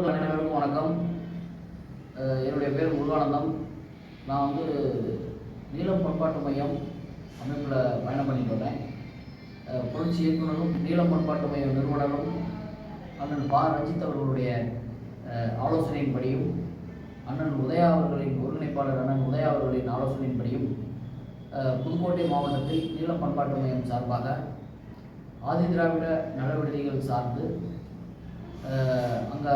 அனைவருக்கும் வணக்கம். என்னுடைய பேர் முருகானந்தம். நான் வந்து நீலம் பண்பாட்டு மையம் அமைப்பில் பயணம் பண்ணிட்டு வரேன் புரட்சி இயக்குனரும் நீளம் பண்பாட்டு மையம் நிறுவனரும் அண்ணன் பா. ரஞ்சித் அவர்களுடைய ஆலோசனையின்படியும் அண்ணன் உதயா அவர்களின் ஒருங்கிணைப்பாளர் அண்ணன் உதயா அவர்களின் ஆலோசனையின்படியும் புதுக்கோட்டை மாவட்டத்தில் நீளம் பண்பாட்டு மையம் சார்பாக ஆதிதிராவிட நடவடிக்கைகள் சார்ந்து அங்கே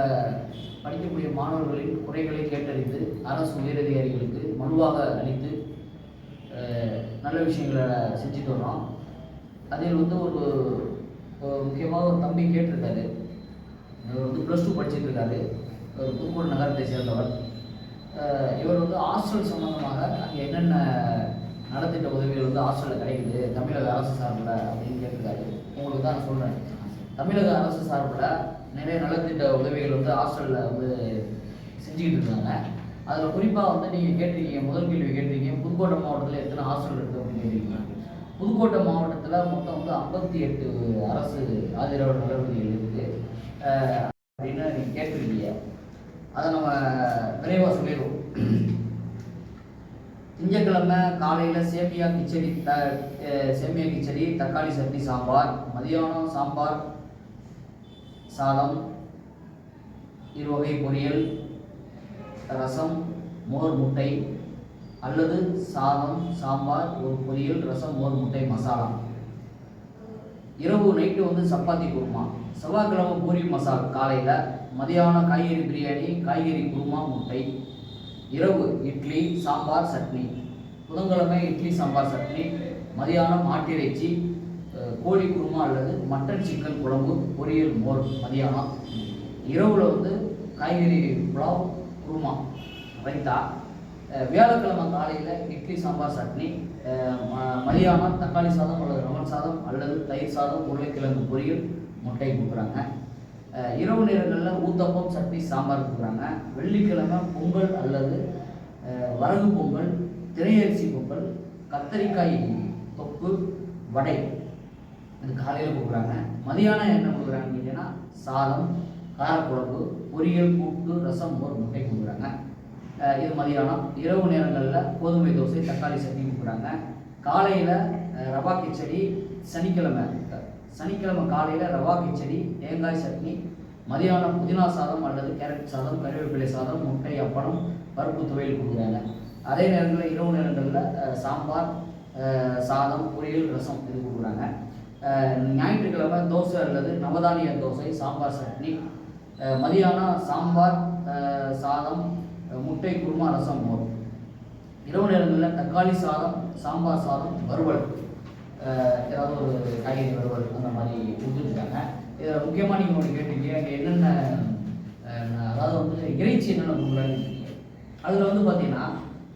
படிக்கக்கூடிய மாணவர்களின் குறைகளை கேட்டறிந்து அரசு உயரதிகாரிகளுக்கு மனுவாக அளித்து நல்ல விஷயங்களை செஞ்சுட்டு வரோம் அதில் வந்து ஒரு முக்கியமாக ஒரு தம்பி கேட்டிருக்காரு. இவர் வந்து ப்ளஸ் டூ படிச்சுட்டு இருக்காரு. ஒரு புதுக்கோடு நகரத்தை சேர்ந்தவர். இவர் வந்து ஹாஸ்டல் சம்மந்தமாக அங்கே என்னென்ன நலத்திட்ட உதவிகள் வந்து ஹாஸ்டலில் கிடைக்குது தமிழக அரசு சார்பில் அப்படின்னு கேட்டிருக்காரு. உங்களுக்கு தான் நான் சொல்கிறேன் தமிழக அரசு சார்பில் நிறைய நலத்திட்ட உதவிகள் வந்து ஹாஸ்டலில் வந்து செஞ்சுக்கிட்டு இருக்காங்க. அதில் குறிப்பாக வந்து நீங்கள் கேட்டிருக்கீங்க முதல் கேள்வி கேட்டிருக்கீங்க புதுக்கோட்டை மாவட்டத்தில் எத்தனை ஹாஸ்டல் இருக்குது அப்படின்னு கேட்டிருக்கீங்க. புதுக்கோட்டை மாவட்டத்தில் மொத்தம் வந்து ஐம்பத்தி எட்டு அரசு ஆதரவு நடவடிக்கைகள் இருக்குது. அப்படின்னு நீங்கள் கேட்டிருக்கீங்க. அதை நம்ம விரைவாக சொல்லிடுவோம். திங்கட்கிழமை காலையில் சேமியா கிச்சடி த சேமியா கிச்சடி தக்காளி சட்னி சாம்பார் மதியானம் சாம்பார் சாதம் இருவகை பொரியல் ரசம் மோர் முட்டை அல்லது சாதம் சாம்பார் ஒரு பொரியல் ரசம் மோர் முட்டை மசாலா. இரவு நைட்டு வந்து சப்பாத்தி குருமா. செவ்வாய்க்கிழமை பூரி மசால் காலையில் மதியானம் காய்கறி பிரியாணி காய்கறி குருமா முட்டை. இரவு இட்லி சாம்பார் சட்னி. புதன்கிழமை இட்லி சாம்பார் சட்னி. மதியானம் ஆட்டிறைச்சி கோழி குருமா அல்லது மட்டன் சிக்கன் குழம்பு பொரியல் மோர் மதியானம். இரவில் வந்து காய்கறி புலாவ் குருமா ரைத்தா வியாழக்கிழமை காலையில் இட்லி சாம்பார் சட்னி ம- மதியானம் தக்காளி சாதம் அல்லது லெமன் சாதம் அல்லது தயிர் சாதம் உருளைக்கிழங்கு பொரியல் முட்டை கொடுக்குறாங்க. இரவு நேரங்களில் ஊத்தப்பம் சட்னி சாம்பார் கொடுக்குறாங்க. வெள்ளிக்கிழமை பொங்கல் அல்லது வரகு பொங்கல் திரையரிசி பொங்கல் கத்தரிக்காய் தொப்பு வடை அது காலையில் கொடுக்குறாங்க. மதியானம் என்ன கொடுக்குறாங்க கேட்டீங்கன்னா சாதம் காரக்குழம்பு பொரியல் கூட்டு ரசம் மோர் முட்டை கொடுக்குறாங்க. இது மதியானம். இரவு நேரங்களில் கோதுமை தோசை தக்காளி சட்னி கொடுக்குறாங்க. காலையில் ரவா கிச்சடி சனிக்கிழமை. சனிக்கிழமை காலையில் ரவா கிச்சடி தேங்காய் சட்னி மதியானம் புதினா சாதம் அல்லது கேரட் சாதம் கருவேப்பிலை சாதம் முட்டை அப்பளம் பருப்பு துவையல் கொடுக்குறாங்க. அதே நேரங்களில் இரவு நேரங்களில் சாம்பார் சாதம் பொரியல் ரசம் இது கொடுக்குறாங்க. ஞாயிற்றுக்கிழமை தோசை அல்லது நவதானிய தோசை சாம்பார் சட்னி. மதியானம் சாம்பார் சாதம் முட்டை குருமா ரசம் போதும் இரவு நேரங்களில் தக்காளி சாதம் சாம்பார் சாதம் வறுவல். ஏதாவது ஒரு காய்கறி வறுவல் அந்த மாதிரி கொடுத்துருக்காங்க. இதில் முக்கியமாக நீங்கள் ஒன்று கேட்டிருக்கீங்க அங்கே என்னென்ன அதாவது வந்து இறைச்சி என்னென்ன கொடுக்குறாங்க அதில் வந்து பார்த்தீங்கன்னா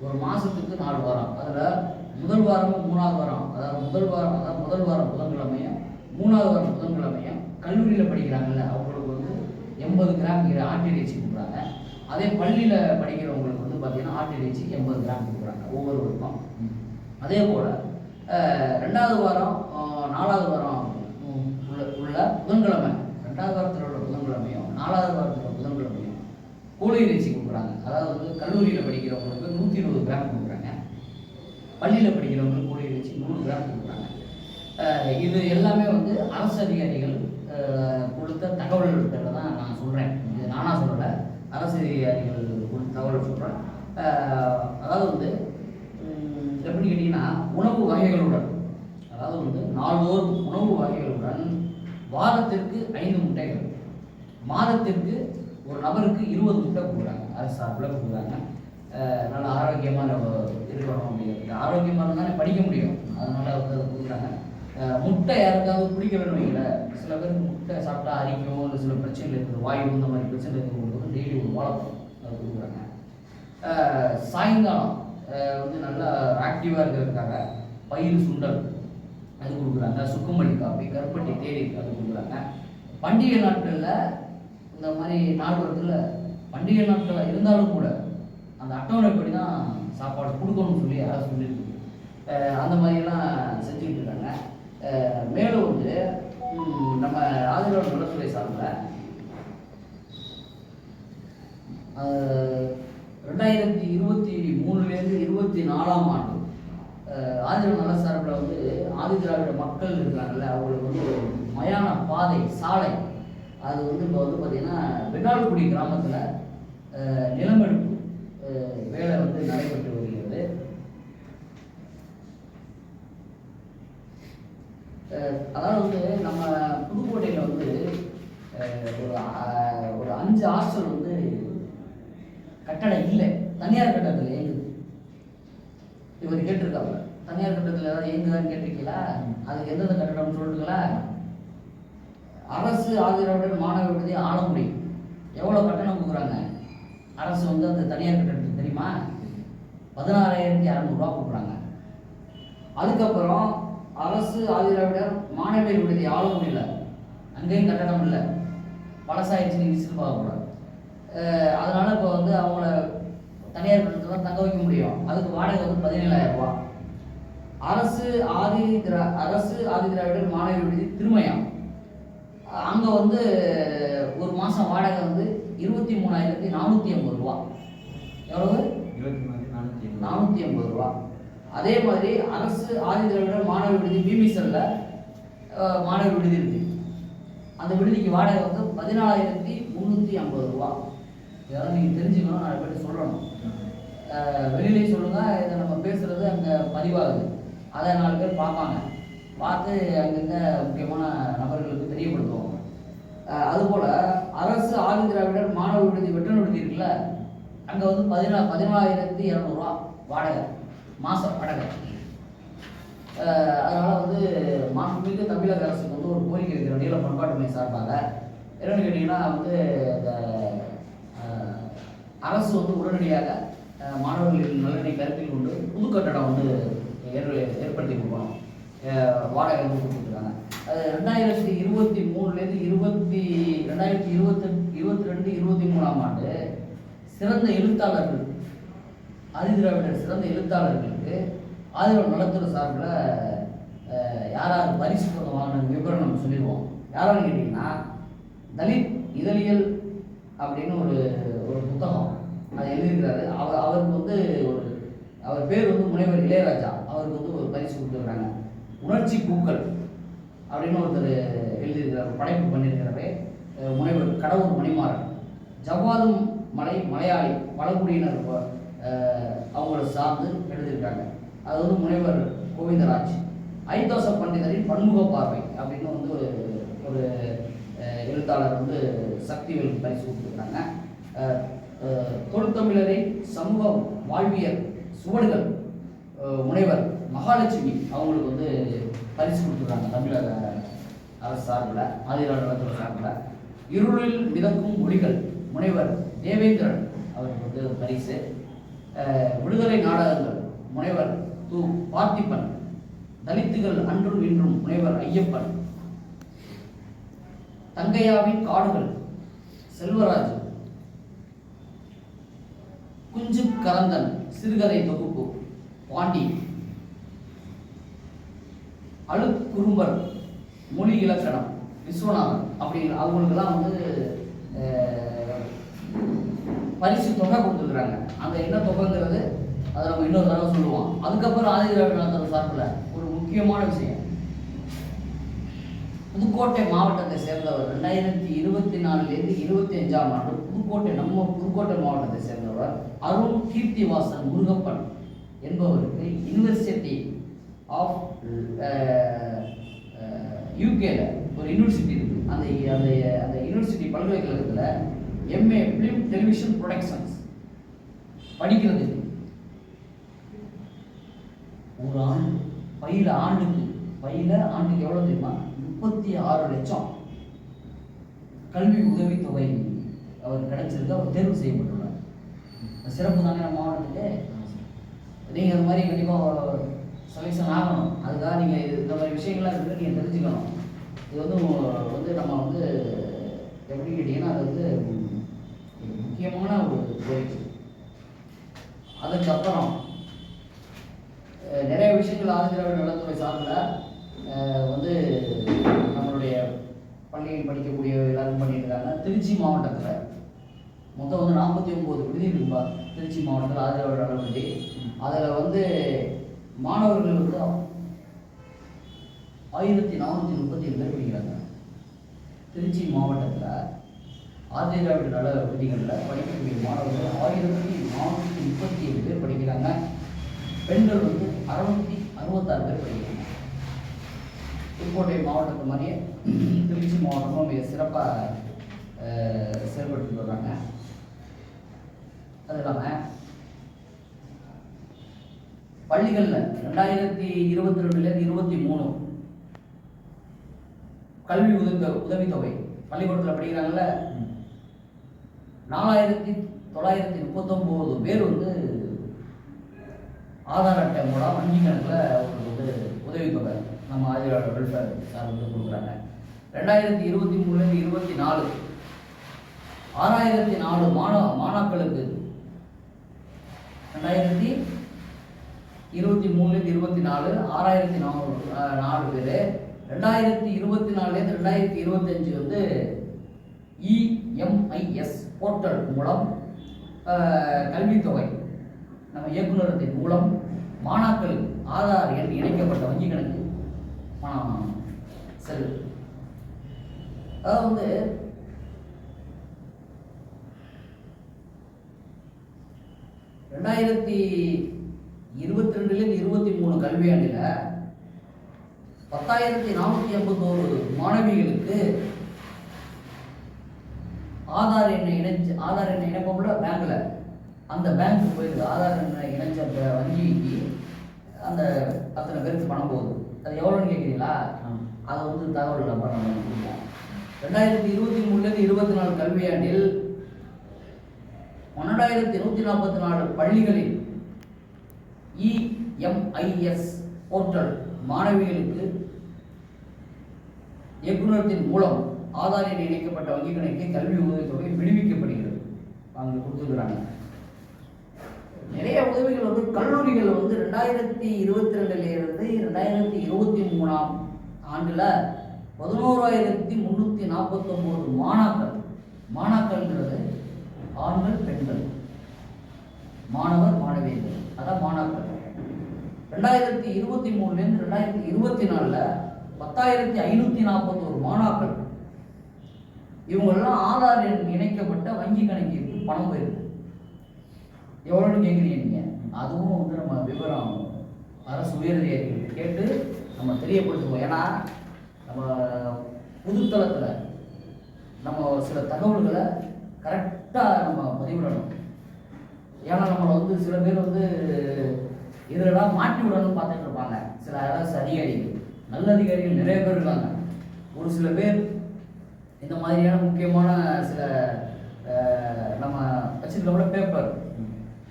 ஒரு மாதத்துக்கு நாலு வாரம். அதில் முதல் வாரமும் மூணாவது வாரம். அதாவது முதல் வாரம் அதாவது முதல் வாரம் புதன்கிழமையும் மூணாவது வாரம் புதன்கிழமையும் கல்லூரியில் படிக்கிறாங்கல்ல அவங்களுக்கு வந்து எண்பது கிராம் இறை- ஆட்டு இறைச்சி கொடுக்குறாங்க. அதே பள்ளியில் படிக்கிறவங்களுக்கு வந்து பார்த்தீங்கன்னா ஆட்டு இறைச்சி எண்பது கிராம் கொடுக்குறாங்க ஒவ்வொருவருக்கும் அதே போல் ரெண்டாவது வாரம் நாலாவது வாரம் உள்ள உள்ள புதன்கிழமை ரெண்டாவது வாரத்தில் உள்ள புதன்கிழமையும் நாலாவது வாரத்தில் உள்ள புதன்கிழமையும் கோழி இறைச்சி கொடுக்குறாங்க. அதாவது வந்து கல்லூரியில் படிக்கிறவங்களுக்கு நூற்றி இருபது கிராம் கொடுக்குறாங்க. பள்ளியில் படிக்கிறவங்க கூலி வச்சு நூறு கிராம் கொடுக்குறாங்க. இது எல்லாமே வந்து அரசு அதிகாரிகள் கொடுத்த தகவல்களில் தான் நான் சொல்கிறேன் இது நானாக சொல்லலை அரசு அதிகாரிகள் கொடுத்த தகவல் சொல்கிறேன் அதாவது வந்து எப்படி கேட்டிங்கன்னா உணவு வகைகளுடன் அதாவது வந்து நாள்தோறும் உணவு வகைகளுடன் வாரத்திற்கு ஐந்து முட்டைகள் மாதத்திற்கு ஒரு நபருக்கு இருபது முட்டை கொடுக்குறாங்க. அரசு சார்பில் கொடுக்குறாங்க. நல்ல ஆரோக்கியமாக நம்ம இருக்கணும் அப்படின்னு ஆரோக்கியமாக இருந்தாலே படிக்க முடியும். அதனால் வந்து அதை கொடுக்குறாங்க. முட்டை யாருக்காவது பிடிக்கலன்னு வைக்கல சில பேருக்கு முட்டை சாப்பிட்டா அரிக்கும் இல்லை சில பிரச்சனைகள் இருக்குது. வாயு இந்த மாதிரி பிரச்சனை இருக்கிறவங்களுக்கு டெய்லி ஒரு வாழைப்பழம் அதை கொடுக்குறாங்க. சாயங்காலம் வந்து நல்லா ஆக்டிவாக இருக்கிறதுக்காக பயிர் சுண்டல் அது கொடுக்குறாங்க. சுக்குமல்லி காப்பி கருப்பட்டி தேடி அது கொடுக்குறாங்க. பண்டிகை நாட்களில் இந்த மாதிரி நாள் பண்டிகை நாட்கள் இருந்தாலும் கூட அட்டவணைப்படி தான் சாப்பாடு கொடுக்கணும்னு சொல்லி யாராவது சொல்லியிருக்கு. அந்த மாதிரியெல்லாம் செஞ்சுக்கிட்டு இருக்காங்க. மேலும் வந்து நம்ம ஆதிரோட நலத்துறை சார்பில் ரெண்டாயிரத்தி இருபத்தி மூணுலேருந்து இருபத்தி நாலாம் ஆண்டு அஹ், நல சார்பில் வந்து ஆதிதிராவிட மக்கள் இருக்காங்கல்ல அவங்களுக்கு வந்து ஒரு மயான பாதை சாலை. அது வந்து இப்போ வந்து பார்த்திங்கன்னா வெண்ணாள்குடி கிராமத்தில் நிலமெடுப்பு வேலை வந்து நடைபெற்று வருகிறது. அதாவது வந்து நம்ம புதுக்கோட்டையில் வந்து ஒரு ஒரு அஞ்சு ஹாஸ்டல் வந்து கட்டடம் இல்லை. தனியார் கட்டடத்தில் இயங்குது. இவர் கேட்டிருக்காங்க தனியார் கட்டடத்தில் ஏதாவது இயங்குதான்னு கேட்டிருக்கீங்களா? அதுக்கு எந்தெந்த கட்டடம்னு சொல்லிட்டுங்களா அரசு ஆதரவுடன் மாணவர்களுடைய ஆள முடியும். எவ்வளோ கட்டணம் கொடுக்குறாங்க? அரசு வந்து அந்த தனியார் கட்டடம் தெரியுமா? பதினாறாயிரத்தி இரநூறுவா கொடுக்குறாங்க. அதுக்கப்புறம் அரசு ஆதிராவிடர் மாணவியர் விடுதி இல்லை அங்கேயும் கட்டணம் இல்லை. பழசாயிடுச்சு நீங்கள் விசில் பார்க்கக்கூடாது அதனால் இப்போ வந்து அவங்கள தனியார் கட்டணத்தில் தான் தங்க வைக்க முடியும். அதுக்கு வாடகை வந்து பதினேழாயிரம் ரூபா. அரசு ஆதி திரா அரசு ஆதி திராவிடர் மாணவி விடுதி திருமயம். அங்கே வந்து ஒரு மாதம் வாடகை வந்து இருபத்தி மூணாயிரத்தி நானூற்றி ஐம்பது ரூபா. எவ்வளவு? நானூற்றி நானூற்றி ஐம்பது ரூபா. அதே மாதிரி அரசு ஆதி திராவிடர் மாணவர் விடுதி பிபிசல்ல மாணவர் விடுதி இருக்கு. அந்த விடுதிக்கு வாடகை வந்து பதினாலாயிரத்தி முந்நூற்றி ஐம்பது ரூபா. இதெல்லாம் நீங்கள் தெரிஞ்சுக்கணும் நிறைய பேர் சொல்லணும். வெளியிலையும் சொல்லுங்கள் இதை நம்ம பேசுகிறது அங்கே பதிவாகுது. அதை நாலு பேர் பார்ப்பாங்க. பார்த்து அங்கங்கே முக்கியமான நபர்களுக்கு தெரியப்படுத்துவாங்க அதுபோல் அரசு ஆதி திராவிடர் மாணவ விடுதி வெட்டன விடுதி இருக்குல்ல அங்கே வந்து பதினா பதினாலாயிரத்தி இரநூறுவா வாடகை. மாதம் வாடகை. அதனால் வந்து மாண்புமிகு தமிழக அரசுக்கு வந்து ஒரு கோரிக்கை வைக்கிற நீல பண்பாட்டு மையம் சார்பாக என்னென்னு கேட்டிங்கன்னா வந்து இந்த அரசு வந்து உடனடியாக மாணவர்களின் நலனை கருத்தில் கொண்டு புது கட்டடம் வந்து ஏற்படுத்தி கொடுக்கணும். வாடகை வந்து கொடுத்துருக்காங்க. அது ரெண்டாயிரத்தி இருபத்தி மூணுலேருந்து இருபத்தி ரெண்டாயிரத்தி இருபத்தி இருபத்தி ரெண்டு இருபத்தி மூணாம் ஆண்டு சிறந்த எழுத்தாளர்கள் ஆதிதிராவிடர் சிறந்த எழுத்தாளர்களுக்கு ஆதிராவிட நலத்துறை சார்பில் அஹ், பரிசு பொருள் வாங்கின விவரம் நம்ம சொல்லிடுவோம். யாரான்னு கேட்டிங்கன்னா தலித் இதழியல் அப்படின்னு ஒரு ஒரு புத்தகம் அதை எழுதியிருக்கிறாரு. அவர் அவருக்கு வந்து ஒரு அவர் பேர் வந்து முனைவர் இளையராஜா. அவருக்கு வந்து ஒரு பரிசு கொடுத்துருக்காங்க. உணர்ச்சி பூக்கள் அப்படின்னு ஒருத்தர் எழுதியிருக்கிறார் படைப்பு பண்ணியிருக்கிறாரு முனைவர் கடவுள் மணிமாறன். ஜவ்வாதும் மலை மலையாளி பழங்குடியினர் அவங்கள சார்ந்து எழுதியிருக்காங்க. அது வந்து முனைவர் கோவிந்தராஜ். ஐதோச பண்டிதரின் பன்முக பார்வை அப்படின்னு வந்து ஒரு ஒரு எழுத்தாளர் வந்து சக்திவேல் பரிசு கொடுத்துருக்காங்க. தொழிற்தமிழரின் சமூக வாழ்வியல் சுவடுகள் முனைவர் மகாலட்சுமி அவங்களுக்கு வந்து பரிசு கொடுத்துருக்காங்க தமிழக அரசு சார்பில் ஆதிராவிட சார்பில். இருளில் மிதக்கும் ஒளிகள் முனைவர் தேவேந்திரன் அவருக்கு வந்து பரிசு. விடுதலை நாடகங்கள் முனைவர் து. பார்த்திபன் தலித்துகள் அன்றும் இன்றும் முனைவர் ஐயப்பன். தங்கையாவின் காடுகள் செல்வராஜ். குஞ்சு கரந்தன் சிறுகதை தொகுப்பு பாண்டி. அழுக்குறும்பர் மொழி இலக்கணம் விஸ்வநாதன் அப்படிங்கிற அவங்களுக்கெல்லாம் வந்து அஹ், பரிசு தொகை கொடுத்துருக்குறாங்க. அந்த என்ன தொகைங்கிறது அதை நம்ம இன்னொரு தடவை சொல்லுவோம். அதுக்கப்புறம் ஆதிதிராவிட சார்பில் ஒரு முக்கியமான விஷயம். புதுக்கோட்டை மாவட்டத்தை சேர்ந்தவர் ரெண்டாயிரத்தி இருபத்தி நாலுலேருந்து இருபத்தி அஞ்சாம் ஆண்டு புதுக்கோட்டை நம்ம புதுக்கோட்டை மாவட்டத்தை சேர்ந்தவர் அருண் கீர்த்திவாசன் முருகப்பன் என்பவருக்கு யூனிவர்சிட்டி ஆஃப் யூகேல ஒரு யூனிவர்சிட்டி இருக்கு. அந்த அந்த அந்த யூனிவர்சிட்டி பல்கலைக்கழகத்தில் எம்ஏ ஃபிலிம் டெலிவிஷன் ப்ரொடக்ஷன்ஸ் படிக்கிறது. ஒரு ஆண்டு பயில ஆண்டுக்கு பயில ஆண்டுக்கு எவ்வளோ தெரியுமா? முப்பத்தி ஆறு லட்சம். கல்வி உதவித்தொகை அவர் கிடைச்சிருக்கு அவர் தேர்வு செய்யப்பட்டுள்ளார். சிறப்பு தானே நம்ம மாவட்டத்துக்கு நீங்கள் அது மாதிரி கண்டிப்பாக செலெக்ஷன் ஆகணும். அதுக்காக நீங்கள் இந்த மாதிரி விஷயங்கள்லாம் இருக்குது நீங்கள் தெரிஞ்சுக்கணும். இது வந்து வந்து நம்ம வந்து எப்படி கேட்டிங்கன்னா அது வந்து முக்கியமான ஒரு கோரிக்கை அதுக்கப்புறம் நிறைய விஷயங்கள் ஆதிதிராவிட நலத்துறை சார்பில் வந்து நம்மளுடைய பள்ளியில் படிக்கக்கூடிய எல்லாரும் பண்ணியிருக்காங்க திருச்சி மாவட்டத்தில் மொத்தம் வந்து நாற்பத்தி ஒம்பது விடுதி இருக்குப்பா திருச்சி மாவட்டத்தில் ஆதரவு நடவடிக்கை அதில் வந்து மாணவர்கள் வந்து ஆயிரத்தி நானூற்றி முப்பத்தி ஏழு பேர் படிக்கிறாங்க. திருச்சி மாவட்டத்தில் ஆதிய திராவிட பகுதிகளில் படிக்கக்கூடிய மாணவர்கள் ஆயிரத்தி நானூற்றி முப்பத்தி ஏழு பேர் படிக்கிறாங்க. பெண்கள் வந்து அறுநூத்தி அறுபத்தாறு பேர் படிக்கிறாங்க. புதுக்கோட்டை மாவட்டத்து மாதிரியே திருச்சி மாவட்டமும் மிக சிறப்பாக செயல்பட்டு வர்றாங்க. அது இல்லாமல் பள்ளிகளில் ரெண்டாயிரத்தி இருபத்தி ரெண்டுலேருந்து இருபத்தி மூணு கல்வி உதவி உதவித்தொகை பள்ளிக்கூடத்தில் படிக்கிறாங்கல்ல? நாலாயிரத்தி தொள்ளாயிரத்தி முப்பத்தொம்போது பேர் வந்து ஆதார் அட்டை மூலம் வங்கி கணக்கில் அவங்களுக்கு வந்து உதவித்தொகை நம்ம ஆதிராட வெல்ஃபேர் சார் வந்து கொடுக்குறாங்க. ரெண்டாயிரத்தி இருபத்தி மூணுலேருந்து இருபத்தி நாலு ஆறாயிரத்தி நாலு மாணவ மாணாக்களுக்கு ரெண்டாயிரத்தி இருபத்தி மூணுலேருந்து இருபத்தி நாலு ஆறாயிரத்தி நானூறு நாலு பேர். ரெண்டாயிரத்தி இருபத்தி நாலுலேருந்து ரெண்டாயிரத்தி இருபத்தஞ்சு வந்து இஎம்ஐஎஸ் போர்ட்டல் மூலம் கல்வித்தொகை நம்ம இயக்குநரத்தின் மூலம் மாணாக்கள் ஆதார் எண் இணைக்கப்பட்ட வங்கி கணக்கு பணம் செல் அதாவது வந்து ரெண்டாயிரத்தி இருபத்தி ரெண்டுலேருந்து இருபத்தி மூணு கல்வியாண்டில் பத்தாயிரத்தி நானூற்றி எண்பத்தோரு மாணவிகளுக்கு ஆதார் எண்ணை இணைச்சு ஆதார் எண்ணை இணைப்போம்ல பேங்க்ல அந்த பேங்க் போயிருக்கு ஆதார் எண்ணை இணைச்ச ப- வங்கிக்கு அந்த அத்தனை பேருக்கு பணம் போகுது. அது எவ்வளோன்னு கேட்குறீங்களா? அதை வந்து தகவல் நம்ம நம்ம ரெண்டாயிரத்தி இருபத்தி மூணுலேருந்து இருபத்தி நாலு கல்வியாண்டில் பன்னெண்டாயிரத்தி நூற்றி நாற்பத்தி நாலு பள்ளிகளில் இஎம்ஐஎஸ் போர்ட்டல் மாணவிகளுக்கு இயக்குநரத்தின் மூலம் ஆதார் எண் இணைக்கப்பட்ட வங்கி கணக்கு கல்வி உதவித்தொகை விடுவிக்கப்படுகிறது. அவங்க கொடுத்துருக்குறாங்க. நிறைய உதவிகள் வந்து கல்லூரிகள் வந்து ரெண்டாயிரத்தி இருபத்தி ரெண்டுலேருந்து ரெண்டாயிரத்தி இருபத்தி மூணாம் ஆண்டில் பதினோராயிரத்தி முந்நூற்றி நாற்பத்தொம்போது மாணாக்கள் மாணாக்கள்ங்கிறது ஆண்கள் பெண்கள். மாணவர் மாணவியர்கள். அதான் மாணாக்கள் ரெண்டாயிரத்தி இருபத்தி மூணுலேருந்து ரெண்டாயிரத்தி இருபத்தி நாலில் பத்தாயிரத்தி ஐநூற்றி நாற்பத்தோரு மாணாக்கள் இவங்கெல்லாம் ஆதார் எண் இணைக்கப்பட்ட வங்கி கணக்கிற்கு பணம் போயிருக்கு. எவ்வளோன்னு கேட்குறீங்க நீங்கள் அதுவும் வந்து நம்ம விவரம் அரசு உயரதிகாரிகள் கேட்டு நம்ம தெரியப்படுத்துவோம். ஏன்னா நம்ம புதுத்தளத்தில் நம்ம சில தகவல்களை கரெக்டாக நம்ம பதிவிடணும். ஏன்னா நம்மளை வந்து சில பேர் வந்து இதெல்லாம் மாட்டி விடணும்னு பார்த்துட்டு இருப்பாங்க. சில அரசு அதிகாரிகள் நல்ல அதிகாரிகள் நிறைய பேர் இருக்காங்க. ஒரு சில பேர் இந்த மாதிரியான முக்கியமான சில நம்ம வச்சிருக்கோம்ல பேப்பர்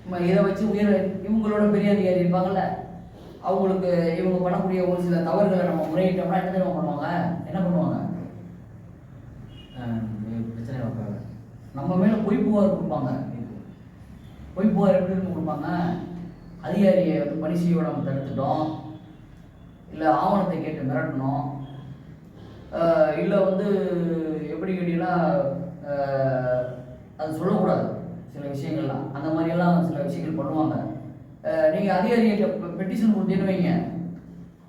நம்ம இதை வச்சு உயர் இவங்களோட பெரிய அதிகாரி இருப்பாங்கல்ல அவங்களுக்கு இவங்க பண்ணக்கூடிய ஒரு சில தவறுகளை நம்ம முறையிட்டோம்னா என்ன தெரியுமா பண்ணுவாங்க? என்ன பண்ணுவாங்க? பிரச்சனை வைப்பாங்க நம்ம மேல பொய் புகார் கொடுப்பாங்க. பொய் புகார் எப்படி கொடுப்பாங்க? அதிகாரியை வந்து பணி செய்ய விடாம தடுத்துட்டோம். இல்லை ஆவணத்தை கேட்டு மிரட்டணும். இல்லை வந்து எப்படி கேட்டீங்கன்னா அது சொல்லக்கூடாது. சில விஷயங்கள்லாம். அந்த மாதிரியெல்லாம் சில விஷயங்கள் பண்ணுவாங்க. நீங்கள் அதிகாரிகிட்ட பெட்டிஷன் கொடுத்தீங்கன்னு வைங்க.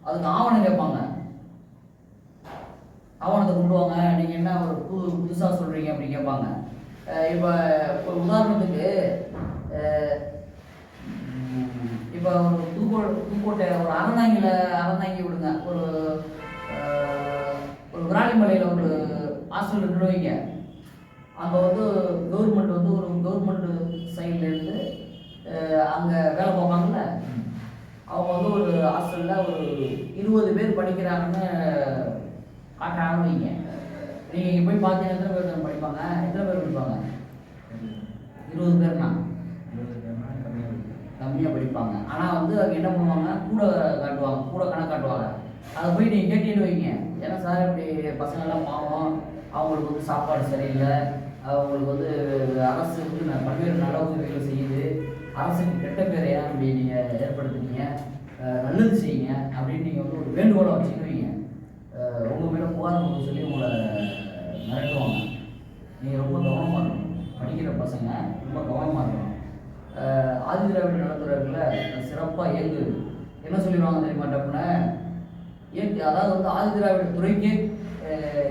அதுக்கு ஆவணம் கேட்பாங்க. ஆவணத்தை கொண்டு வாங்க நீங்கள் என்ன ஒரு புது புதுசாக சொல்கிறீங்க அப்படின்னு கேட்பாங்க. இப்போ ஒரு உதாரணத்துக்கு இப்போ ஒரு புதுக்கோ புதுக்கோட்டை ஒரு அறந்தாங்கியில் அறந்தாங்கி விடுங்க. ஒரு ஒரு விராலிமலையில் ஒரு ஹாஸ்டல் இருக்குன்னு வைங்க அங்கே வந்து கவர்மெண்ட் வந்து ஒரு கவர்மெண்ட் சைட்லேருந்து அங்கே வேலை பார்ப்பாங்கல்ல? அவங்க வந்து ஒரு ஹாஸ்டலில் ஒரு இருபது பேர் படிக்கிறாங்கன்னு காட்டுறாங்கன்னு வைங்க. நீங்கள் இங்கே போய் பார்த்தீங்கன்னா எத்தனை பேர் படிப்பாங்க? எத்தனை பேர் படிப்பாங்க? இருபது பேர்னா? கம்மியாக படிப்பாங்க. ஆனால் வந்து அவங்க என்ன பண்ணுவாங்க? கூட காட்டுவாங்க கூட கணக்கு காட்டுவாங்க. அதை போய் நீங்கள் கேட்டீங்கன்னு வைங்க. ஏன்னா சார் இப்படி பசங்கள்லாம் பாவம். அவங்களுக்கு வந்து சாப்பாடு சரியில்லை. அவங்களுக்கு வந்து அரசு வந்து நான் பல்வேறு நல உதவிகள் செய்யுது. அரசுக்கு கெட்ட பேரை ஏன் அப்படி நீங்கள் ஏற்படுத்துனீங்க நல்லது செய்யுங்க அப்படின்னு நீங்கள் வந்து ஒரு வேண்டுகோளை வச்சுன்னு உங்கள் மேலே புகார் கொடுக்க சொல்லி உங்களை மிரட்டுவாங்க. நீங்கள் ரொம்ப கவனமாக இருக்கணும். படிக்கிற பசங்க ரொம்ப கவனமாக இருக்கணும். ஆதி திராவிட நலத்துறைகளில் சிறப்பாக இயங்குது. என்ன சொல்லிடுவாங்க தெரியுமா டப்புன்னு இயற்கை அதாவது வந்து ஆதி திராவிட துறைக்கே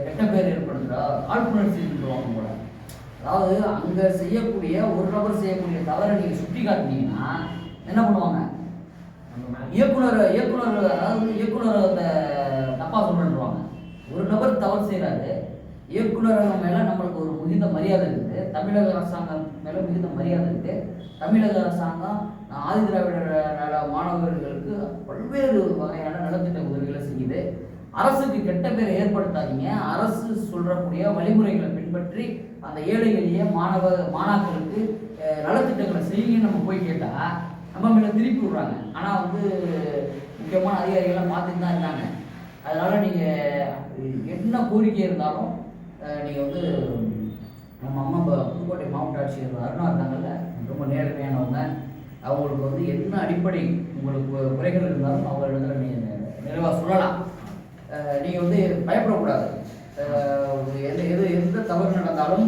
கெட்ட பேர் ஏற்படுத்துகிறா காழ்ப்புணர்ச்சி சொல்லுவாங்க போல. அதாவது அங்கே செய்யக்கூடிய ஒரு நபர் செய்யக்கூடிய தவறை நீங்கள் சுட்டி காட்டினீங்கன்னா என்ன பண்ணுவாங்க? இயக்குனர் இயக்குனர் அதாவது இயக்குனர் அந்த தப்பா சொல்றேன்றாங்க ஒரு நபர் தவறு செய்கிறாரு இயக்குனர் மேல நம்மளுக்கு ஒரு மிகுந்த மரியாதை இருக்குது தமிழக அரசாங்கம் மேல மிகுந்த மரியாதை இருக்கு. தமிழக அரசாங்கம் ஆதி திராவிடர் மாணவர்களுக்கு பல்வேறு வகையான நலத்திட்ட உதவிகளை செய்யுது. அரசுக்கு கெட்ட பேரை ஏற்படுத்தாதீங்க. அரசு சொல்றக்கூடிய வழிமுறைகளை பின்பற்றி அந்த ஏழை எளிய மாணவ மாணாக்கருக்கு நலத்திட்டங்களை செய்யுங்கன்னு நம்ம போய் கேட்டால் நம்ம மேலே திருப்பி விடுறாங்க. ஆனால் வந்து முக்கியமான அதிகாரிகள்லாம் பார்த்துட்டு தான் இருக்காங்க. அதனால் நீங்கள் என்ன கோரிக்கை இருந்தாலும் நீங்கள் வந்து நம்ம அம்மா இப்போ புதுக்கோட்டை மாவட்ட ஆட்சியர் அருணா இருந்தாங்கல்ல ரொம்ப நேர்மையானவங்க. அவங்களுக்கு வந்து என்ன அடிப்படை உங்களுக்கு குறைகள் இருந்தாலும் அவங்களிடத்துல நீங்கள் நிறைவாக சொல்லலாம். நீங்கள் வந்து பயப்படக்கூடாது. எது எந்த எது எந்த தவறு நடந்தாலும்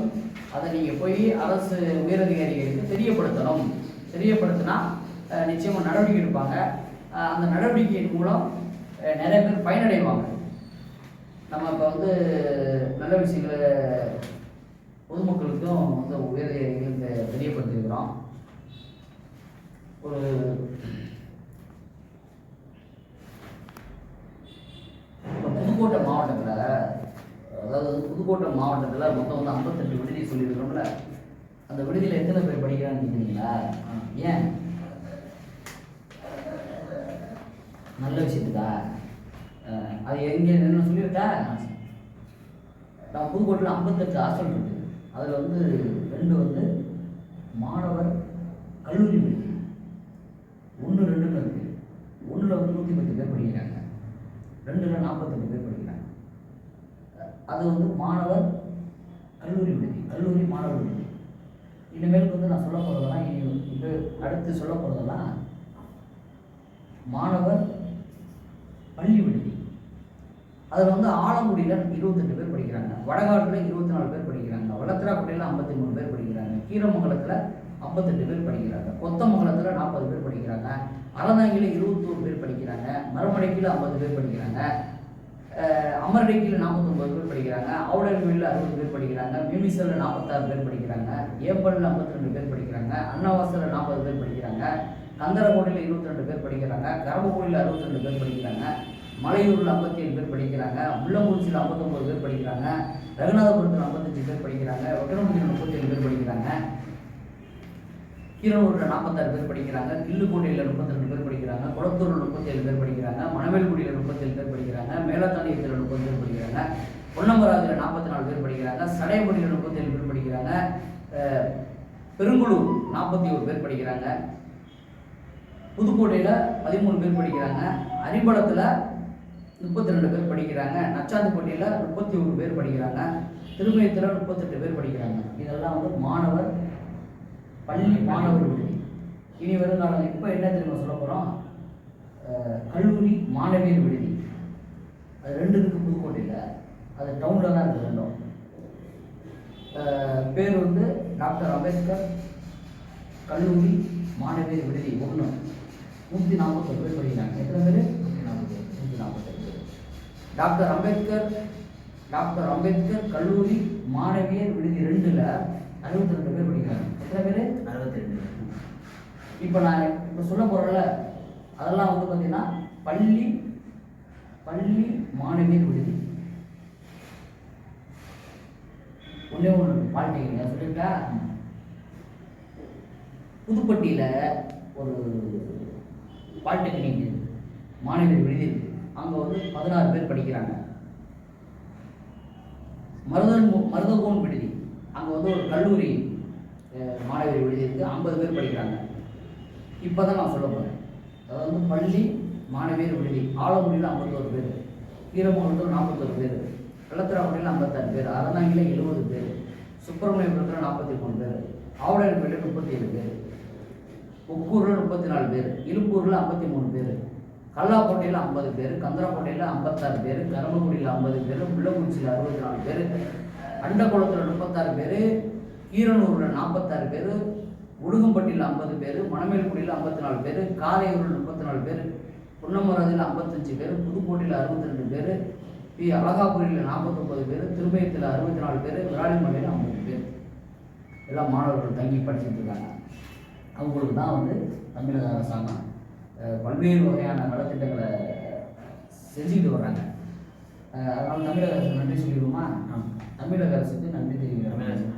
அதை நீங்கள் போய் அரசு உயரதிகாரிகளுக்கு தெரியப்படுத்தணும். தெரியப்படுத்தினா நிச்சயமாக நடவடிக்கை எடுப்பாங்க. அந்த நடவடிக்கையின் மூலம் நிறைய பேர் பயனடைவாங்க. நம்ம இப்போ வந்து நல்ல விஷயங்களை பொதுமக்களுக்கும் வந்து உயரதிகாரிகளுக்கு தெரியப்படுத்திருக்கிறோம் ஒரு இப்போ புதுக்கோட்டை மாவட்டத்தில் அதாவது புதுக்கோட்டை மாவட்டத்தில் மொத்தம் வந்து ஐம்பத்தெட்டு விடுதி சொல்லியிருக்கிறோம்ல. அந்த விடுதியில் எத்தனை பேர் படிக்கிறான்னு கேட்குறீங்களா ஏன்? நல்ல விஷயத்துக்கா அது எங்கே என்ன சொல்லியிருக்கா? நான் புதுக்கோட்டையில் ஐம்பத்தெட்டு ஹாஸ்டல் இருக்கு. அதில் வந்து ரெண்டு வந்து மாணவர் கல்லூரி விடுதி. ஒன்று ரெண்டுன்னு இருக்குது ஒன்றில் வந்து நூற்றி பத்து பேர் படிக்கிறாங்க. ரெண்டில் நாற்பத்தஞ்சு பேர் படிக்கிறாங்க. அது வந்து மாணவர் கல்லூரி விடுதி கல்லூரி மாணவர் விடுதி. இனிமேல் வந்து நான் சொல்ல போகிறதெல்லாம் இனி இப்போ அடுத்து சொல்ல போகிறதெல்லாம் மாணவர் பள்ளி விடுதி. அதில் வந்து ஆலங்குடியில் இருபத்தெட்டு பேர் படிக்கிறாங்க. வடகாட்டில் இருபத்தி நாலு பேர் படிக்கிறாங்க. வளத்திராக்குடியில் ஐம்பத்தி மூணு பேர் படிக்கிறாங்க. கீரமங்கலத்தில் ஐம்பத்தெட்டு பேர் படிக்கிறாங்க கொத்தமங்கலத்தில் நாற்பது பேர் படிக்கிறாங்க அறந்தாங்கியில் இருபத்தோரு பேர் படிக்கிறாங்க மரமடைக்கில் ஐம்பது பேர் படிக்கிறாங்க அஹ் அமரடைக்கில் நாற்பத்தொம்பது பேர் படிக்கிறாங்க ஆவுடன்கோயிலில் அறுபது பேர் படிக்கிறாங்க மிமிசலில் நாற்பத்தாறு பேர் படிக்கிறாங்க ஏப்பலில் ஐம்பத்தி ரெண்டு பேர் படிக்கிறாங்க அன்னவாசலில் நாற்பது பேர் படிக்கிறாங்க கந்தரகோடியில் இருபத்தி ரெண்டு பேர் படிக்கிறாங்க கரம்பக்குடியில் அறுபத்தி ரெண்டு பேர் படிக்கிறாங்க மலையூரில் ஐம்பத்தி ஏழு பேர் படிக்கிறாங்க முள்ளங்குறிச்சியில் ஐம்பத்தொம்பது பேர் படிக்கிறாங்க ரகுநாதபுரத்தில் ஐம்பத்தஞ்சு பேர் படிக்கிறாங்க ஒட்டனமுடியில் முப்பத்தேழு பேர் படிக்கிறாங்க கீரனூரில் நாற்பத்தாறு பேர் படிக்கிறாங்க கில்லுக்கோட்டையில் முப்பத்தி ரெண்டு பேர் படிக்கிறாங்க குளத்தூரில் முப்பத்தேழு பேர் படிக்கிறாங்க மணவேல்குடியில் முப்பத்தேழு பேர் படிக்கிறாங்க மேலத்தாண்டியத்தில் முப்பது பேர் படிக்கிறாங்க பொன்னம்பராஜில் நாற்பத்தி நாலு பேர் படிக்கிறாங்க சடையமுடியில் முப்பத்தேழு பேர் படிக்கிறாங்க பெருங்குளூர் நாற்பத்தி ஒரு பேர் படிக்கிறாங்க புதுக்கோட்டையில் பதிமூணு பேர் படிக்கிறாங்க அரிம்பலத்தில் முப்பத்தி ரெண்டு பேர் படிக்கிறாங்க நச்சாந்துப்பட்டியில் முப்பத்தி ஒரு பேர் படிக்கிறாங்க திருமயத்தில் முப்பத்தெட்டு பேர் படிக்கிறாங்க இதெல்லாம் வந்து மாணவர் பள்ளி மாணவர் விடுதி இனி வருங்காலம் இப்போ என்ன தெரியுமா சொல்ல போகிறோம் கல்லூரி மாணவியர் விடுதி. அது ரெண்டு இருக்கு புதுக்கோட்டையில் அது டவுனில் தான் இருக்குது ரெண்டும். பேர் வந்து டாக்டர் அம்பேத்கர் கல்லூரி மாணவியர் விடுதி ஒன்று நூற்றி நாற்பத்தொரு பேர் படிக்கிறாங்க. எத்தனை பேர்? நூற்றி நாற்பத்தி நூற்றி நாற்பத்தெட்டு பேர். டாக்டர் அம்பேத்கர் டாக்டர் அம்பேத்கர் கல்லூரி மாணவியர் விடுதி ரெண்டில் அறுபத்தி ரெண்டு பேர் படிக்கிறாங்க. எத்தனை பேர்? அறுபத்தி ரெண்டு இப்போ நான் இப்போ சொல்ல போகிறேன்ல அதெல்லாம் வந்து பார்த்தீங்கன்னா பள்ளி பள்ளி மாணவியர் விடுதி. ஒன்றே ஒன்று பாலிடெக்னிக் சொல்லியிருக்கா புதுப்பட்டியில் ஒரு பாலிடெக்னிக் மாணவியர் விடுதி அங்கே வந்து பதினாறு பேர் படிக்கிறாங்க. மருதன் மருதகோன் விடுதி. அங்கே வந்து ஒரு கல்லூரி அஹ், மாணவியர் இருக்குது ஐம்பது பேர் படிக்கிறாங்க. இப்போ தான் நான் சொல்ல போகிறேன் அதாவது வந்து பள்ளி மாணவியர் விடுதி ஆலங்குடியில் ஐம்பத்தோரு பேர் ஈரமங்கலத்தில் நாற்பத்தோரு பேர் வெள்ளத்திராக்குடியில் ஐம்பத்தாறு பேர் அறந்தாங்கியில் எழுபது பேர் சுப்பிரமணியபுரத்தில் நாற்பத்தி மூணு பேர் ஆவடையர்பேட்டில் முப்பத்தி ஏழு பேர் உக்கூரில் முப்பத்தி நாலு பேர் இருப்பூரில் ஐம்பத்தி மூணு பேர் கல்லாக்கோட்டையில் ஐம்பது பேர் கந்தரக்கோட்டையில் ஐம்பத்தாறு பேர் கரும்பக்குடியில் ஐம்பது பேர் முள்ளக்குறிச்சியில் அறுபத்தி நாலு பேர் அண்டக்குளத்தில் முப்பத்தாறு பேர் கீரனூரில் நாற்பத்தாறு பேர் உடுகம்பட்டியில் ஐம்பது பேர் மணமேல்குடியில் ஐம்பத்தி நாலு பேர் காரையூரில் முப்பத்தி நாலு பேர் புன்னமராஜில் ஐம்பத்தஞ்சு பேர் புதுக்கோட்டையில் அறுபத்தி ரெண்டு பேர் பி அழகாபுரியில் நாற்பத்தொம்பது பேர் திருமயத்தில் அறுபத்தி நாலு பேர் விராலிமலையில் ஐம்பது பேர். எல்லாம் மாணவர்கள் தங்கி படிச்சுட்டு இருக்காங்க. அவங்களுக்கு தான் வந்து தமிழக அரசாங்கம் பல்வேறு வகையான நலத்திட்டங்களை செஞ்சுக்கிட்டு வர்றாங்க. அதனால தமிழக அரசு நன்றி சொல்லிடுவோமா? தமிழக அரசுக்கு நன்றி தெரிவிக்கிறோம்